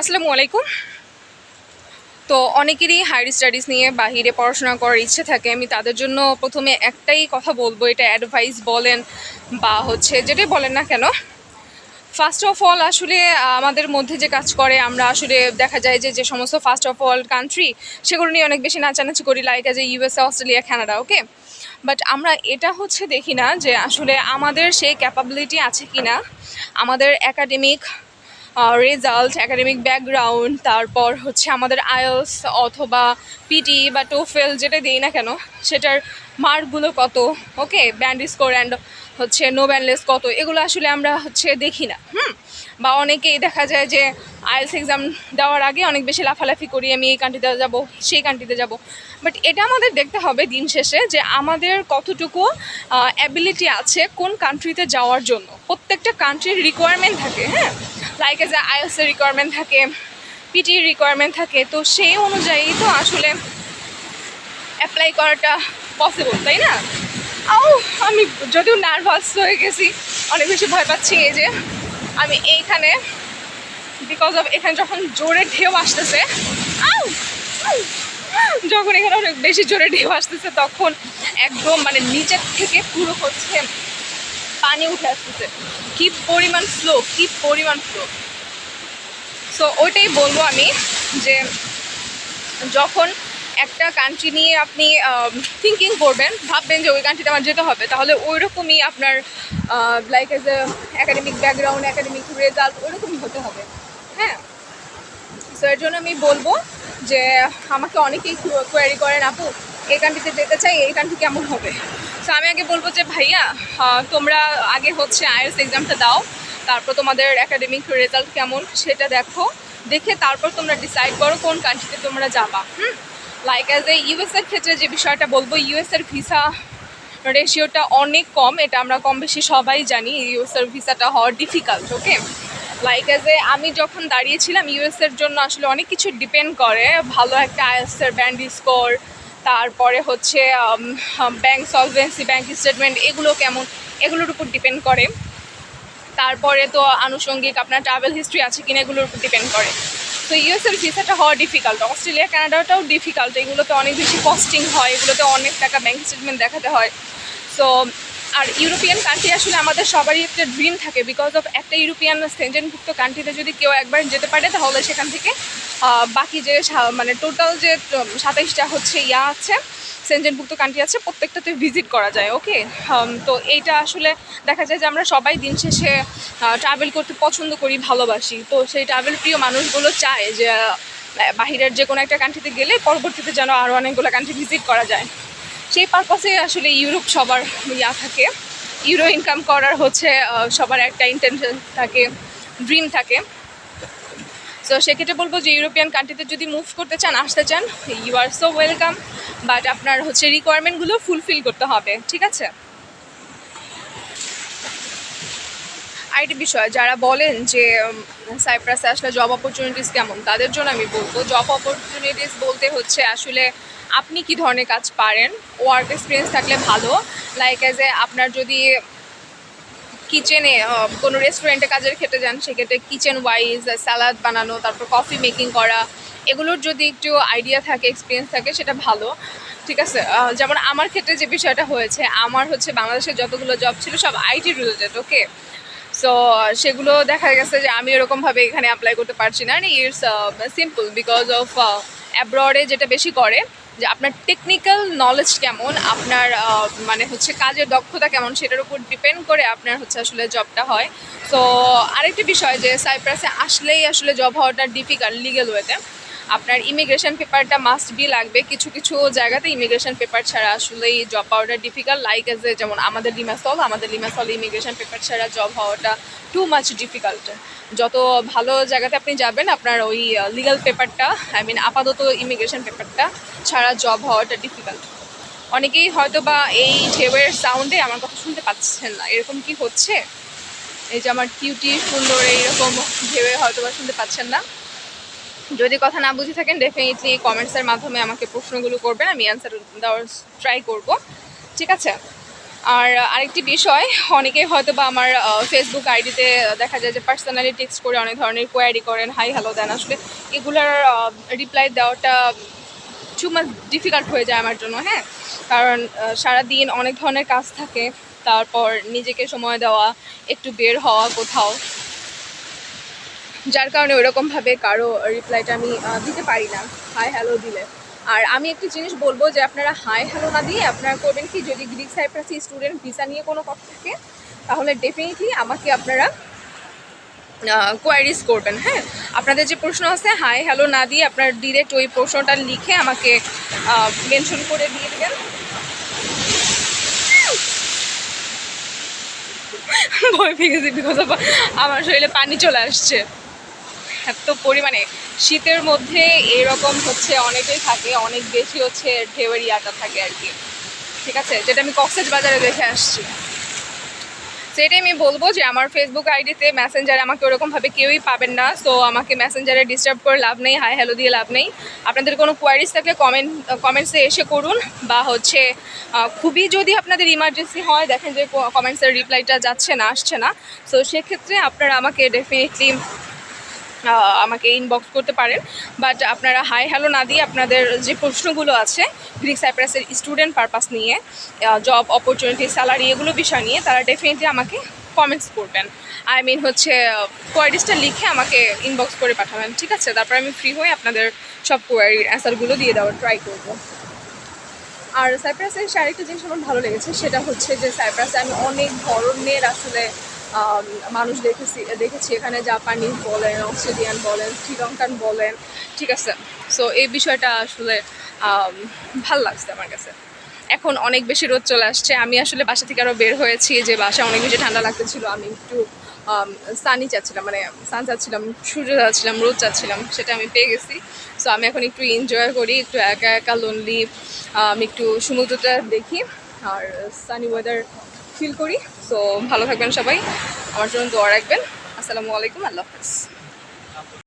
আসসালামু আলাইকুম। তো অনেকেরই হায়ার স্টাডিজ নিয়ে বাহিরে পড়াশোনা করার ইচ্ছে থাকে। আমি তাদের জন্য প্রথমে একটাই কথা বলব, এটা অ্যাডভাইস বলেন বা হচ্ছে যেটাই বলেন না কেন ফার্স্ট অফ অল আসলে আমাদের মধ্যে যে কাজ করে, আমরা আসলে দেখা যায় যে যে সমস্ত ফার্স্ট অফ অল কান্ট্রি সেগুলো নিয়ে অনেক বেশি নাচানাচি করি লাইক যে USA Australia Canada okay but আমরা এটা হচ্ছে দেখি না যে আসলে আমাদের সেই ক্যাপাবিলিটি আছে কি না আমাদের একাডেমিক রেজাল্ট একাডেমিক ব্যাকগ্রাউন্ড তারপর হচ্ছে আমাদের আইএলস অথবা পিটি বা টোফেল যেটা দিই না কেন, সেটার মার্কগুলো কত ওকে ব্যান্ড স্কোর অ্যান্ড হচ্ছে নো ব্যান্ডলেস কত, এগুলো আসলে আমরা হচ্ছে দেখি না, হুম? বা অনেকেই দেখা যায় যে আইএলস এক্সাম দেওয়ার আগে অনেক বেশি লাফালাফি করি, আমি এই কান্ট্রিতে যাব, সেই কান্ট্রিতে যাব। বাট এটা আমাদের দেখতে হবে দিন শেষে যে আমাদের কতটুকু অ্যাবিলিটি আছে কোন কান্ট্রিতে যাওয়ার জন্য। প্রত্যেকটা কান্ট্রির রিকোয়ারমেন্ট থাকে হ্যাঁ? লাইক এজ আইএলসের রিকোয়ারমেন্ট থাকে পিটির রিকোয়ারমেন্ট থাকে, তো সেই অনুযায়ী তো আসলে অ্যাপ্লাই করাটা পসিবল তাই না? আও, আমি যদিও নার্ভাস হয়ে গেছি, অনেক বেশি ভয় পাচ্ছি এই যে, আমি এইখানে বিকজ অফ এখানে যখন জোরে ঢেউ আসতেছে যখন এখানে অনেক বেশি জোরে ঢেউ আসতেছে, তখন একদম মানে নিচের থেকে পুরো হচ্ছে পানি উঠে আসতেছে। কি পরিমাণ ফ্লো কি পরিমাণ স্লো সো ওইটাই বলব আমি যে যখন একটা কান্ট্রি নিয়ে আপনি থিঙ্কিং করবেন, ভাববেন যে ওই কান্ট্রিতে আমার যেতে হবে, তাহলে ওই রকমই আপনার like as a academic background academic result ওইরকমই হতে হবে। হ্যাঁ? সো এর জন্য আমি বলব যে আমাকে অনেকেই কোয়ারি করেন, আপু, এই কান্ট্রিতে যেতে চাই, এই কান্ট্রি কেমন হবে? সো আমি আগে বলব যে, ভাইয়া তোমরা আগে হচ্ছে আইএলস এক্সামটা দাও, তারপর তোমাদের একাডেমিক রেজাল্ট কেমন সেটা দেখো, দেখে তারপর তোমরা ডিসাইড করো কোন কান্ট্রিতে তোমরা যাবা, হুম? লাইক অ্যাজ এ ইউএসের ক্ষেত্রে যে বিষয়টা বলব ইউএসের ভিসা রেশিওটা অনেক কম, এটা আমরা কম বেশি সবাই জানি ইউএসের ভিসাটা হওয়া difficult okay like as a আমি যখন দাঁড়িয়েছিলাম ইউএসের জন্য, আসলে অনেক কিছু ডিপেন্ড করে, ভালো একটা আইএসের ব্যান্ড স্কোর তারপরে হচ্ছে ব্যাংক সলভেন্সি ব্যাংক স্টেটমেন্ট এগুলো কেমন? এগুলোর উপর ডিপেন্ড করে। তারপরে তো আনুষঙ্গিক আপনার ট্রাভেল হিস্ট্রি আছে কিনা এগুলোর উপর ডিপেন্ড করে। তো ইউএসএল ভিসাটা হওয়া ডিফিকাল্ট অস্ট্রেলিয়া কানাডাটাও ডিফিকাল্ট এগুলোতে অনেক বেশি কস্টিং হয়। এগুলোতে অনেক টাকা ব্যাংক স্টেটমেন্ট দেখাতে হয়। সো আর ইউরোপিয়ান কান্ট্রি আসলে আমাদের সবারই একটা ড্রিম থাকে বিকজ অফ একটা ইউরোপিয়ান সেঞ্জনভুক্ত কান্ট্রিতে যদি কেউ একবার যেতে পারে, তাহলে সেখান থেকে বাকি যে মানে টোটাল যে সাতাইশটা হচ্ছে ইয়া আছে সেঞ্জনভুক্ত কান্ট্রি আছে, প্রত্যেকটাতে ভিজিট করা যায় ওকে তো এইটা আসলে দেখা যায় যে আমরা সবাই দিন শেষে ট্রাভেল করতে পছন্দ করি, ভালোবাসি। তো সেই ট্রাভেল প্রিয় মানুষগুলো চায় যে বাহিরের যে কোনো একটা কান্ট্রিতে গেলে পরবর্তীতে যেন আরও অনেকগুলো কান্ট্রি ভিজিট করা যায়। সেই পারপাসে আসলে ইউরোপ সবার ইয়া থাকে ইউরো ইনকাম করার হচ্ছে সবার একটা ইন্টেনশন থাকে ড্রিম থাকে। সো সেক্ষেত্রে বলব যে ইউরোপিয়ান কান্ট্রিতে যদি মুভ করতে চান, আসতে চান you are so welcome but আপনার হচ্ছে রিকোয়ারমেন্টগুলো ফুলফিল করতে হবে, ঠিক আছে? আরেকটি বিষয়, যারা বলেন যে সাইপ্রাসে আসলে জব অপরচুনিটিস কেমন, তাদের জন্য আমি বলব জব অপরচুনিটিস বলতে হচ্ছে আসলে আপনি কি ধরনের কাজ পারেন ওয়ার্ক এক্সপিরিয়েন্স থাকলে ভালো লাইক অ্যাজ এ আপনার যদি কিচেনে কোনো রেস্টুরেন্টে কাজের ক্ষেত্রে যান, সেক্ষেত্রে কিচেন ওয়াইজ স্যালাড বানানো, তারপর কফি মেকিং করা, এগুলোর যদি একটু আইডিয়া থাকে এক্সপিরিয়েন্স থাকে, সেটা ভালো, ঠিক আছে? যেমন আমার ক্ষেত্রে যে বিষয়টা হয়েছে, আমার হচ্ছে বাংলাদেশের যতগুলো জব ছিল, সব আইটি রিলেটেড ওকে সো সেগুলো দেখা গেছে যে আমি এরকমভাবে এখানে অ্যাপ্লাই করতে পারছি না। ইটস সিম্পল বিকজ অফ অ্যাব্রডে যেটা বেশি করে, যে আপনার টেকনিক্যাল নলেজ কেমন, আপনার মানে হচ্ছে কাজের দক্ষতা কেমন, সেটার উপর ডিপেন্ড করে আপনার হচ্ছে আসলে জবটা হয়। তো আরেকটি বিষয় যে সাইপ্রাসে আসলেই আসলে জব হওয়াটা ডিফিকাল্ট লিগেল ওয়েতে আপনার ইমিগ্রেশন পেপারটা মাস্ট বি লাগবে। কিছু কিছু জায়গাতে ইমিগ্রেশন পেপার ছাড়া আসলেই জব পাওয়াটা ডিফিকাল্ট লাইক এজ এ যেমন আমাদের লিমাসল আমাদের লিমাসল ইমিগ্রেশন পেপার ছাড়া জব হওয়াটা টু মাচ ডিফিকাল্ট যত ভালো জায়গাতে আপনি যাবেন, আপনার ওই লিগাল পেপারটা আই মিন আপাতত ইমিগ্রেশন পেপারটা ছাড়া জব হওয়াটা ডিফিকাল্ট অনেকেই হয়তো বা এই ঢেউয়ের সাউন্ডে আমার কথা শুনতে পাচ্ছেন না। এরকম কি হচ্ছে? এই যে আমার কিউটি সুন্দর এইরকম ঢেউয়ে হয়তো বা শুনতে পাচ্ছেন না। যদি কথা না বুঝে থাকেন ডেফিনেটলি কমেন্টসের মাধ্যমে আমাকে প্রশ্নগুলো করবেন আমি অ্যান্সার দেওয়ার ট্রাই করব। ঠিক আছে? আর আরেকটি বিষয় অনেকে হয়তো বা আমার ফেসবুক আইডিতে দেখা যায় যে পার্সোনালি টেক্সট করে অনেক ধরনের কোয়ারি করেন হাই হ্যালো দেন আসলে এগুলার রিপ্লাই দেওয়াটা টু মাচ ডিফিকাল্ট হয়ে যায় আমার জন্য হ্যাঁ? কারণ আহ, সারাদিন অনেক ধরনের কাজ থাকে তারপর নিজেকে সময় দেওয়া একটু বের হওয়া কোথাও। যার কারণে ওইরকমভাবে কারও রিপ্লাইটা আমি দিতে পারি না। হাই হ্যালো দিলে। আর আমি একটি জিনিস বলব যে আপনারা হাই হ্যালো না দিয়ে আপনারা করবেন কি, যদি গ্রিক সাইপ্রাসি স্টুডেন্ট ভিসা নিয়ে কোনো কথা থাকে, তাহলে ডেফিনেটলি আমাকে আপনারা কোয়ারিজ করবেন হ্যাঁ? আপনাদের যে প্রশ্ন আছে হাই হ্যালো না দিয়ে আপনার ডিরেক্ট ওই প্রশ্নটা লিখে আমাকে মেনশন করে দিয়ে দেবেন। ভয় পেয়ে গেছি বিকজ আমার শরীরে পানি চলে আসছে। এত পরিমাণে। শীতের মধ্যে এরকম হচ্ছে অনেকেই থাকে, অনেক বেশি হচ্ছে ঢেউয়ের ইয়াটা থাকে আর কি। ঠিক আছে? যেটা আমি কক্সেস বাজারে দেখে আসছি। সেটাই আমি বলব যে আমার ফেসবুক আইডিতে মেসেঞ্জারে আমাকে ওরকমভাবে কেউই পাবেন না। সো আমাকে মেসেঞ্জারে ডিস্টার্ব করে লাভ নেই, হাই হ্যালো দিয়ে লাভ নেই। আপনাদের কোনো কোয়ারিজ থাকলে কমেন্ট কমেন্টসে এসে করুন। বা হচ্ছে খুবই যদি আপনাদের ইমার্জেন্সি হয়, দেখেন যে কমেন্টসের রিপ্লাইটা যাচ্ছে না, আসছে না। সো সেক্ষেত্রে আপনারা আমাকে ডেফিনেটলি আমাকে ইনবক্স করতে পারেন। বাট আপনারা হাই হ্যালো না দিয়ে আপনাদের যে প্রশ্নগুলো আছে গ্রিক সাইপ্রাসের স্টুডেন্ট পারপাস নিয়ে জব অপরচুনিটি স্যালারি এগুলো বিষয় নিয়ে, তারা ডেফিনেটলি আমাকে কমেন্টস করবেন। আই মিন হচ্ছে কোয়ারিজটা লিখে আমাকে ইনবক্স করে পাঠাবেন, ঠিক আছে? তারপর আমি ফ্রি হয়ে আপনাদের সব কোয়ারির অ্যান্সারগুলো দিয়ে দেওয়ার ট্রাই করব। আর সাইপ্রাসের আরেকটা জিনিস আমার ভালো লেগেছে, সেটা হচ্ছে যে সাইপ্রাসে আমি অনেক ধরনের আসলে মানুষ দেখেছি দেখেছি এখানে জাপানিজ বলেন অস্ট্রেলিয়ান বলেন, শ্রীলঙ্কান বলেন, ঠিক আছে। সো এই বিষয়টা আসলে ভালো লাগছে আমার কাছে। এখন অনেক বেশি রোদ চলে আসছে। আমি আসলে বাসা থেকে আরও বের হয়েছি যে বাসা অনেক বেশি ঠান্ডা লাগতেছিল। আমি একটু সানি চাচ্ছিলাম মানে সান চাচ্ছিলাম, সূর্য চাচ্ছিলাম, রোদ চাচ্ছিলাম, সেটা আমি পেয়ে গেছি। সো আমি এখন একটু এনজয় করি, একটু একা একা লোনলি আমি, একটু সমুদ্রটা দেখি। আর সানি ওয়েদার ফিল করি সো ভালো থাকবেন সবাই। আমার জন্য দোয়া রাখবেন। আসসালামু আলাইকুম আল্লাহ হাফিজ।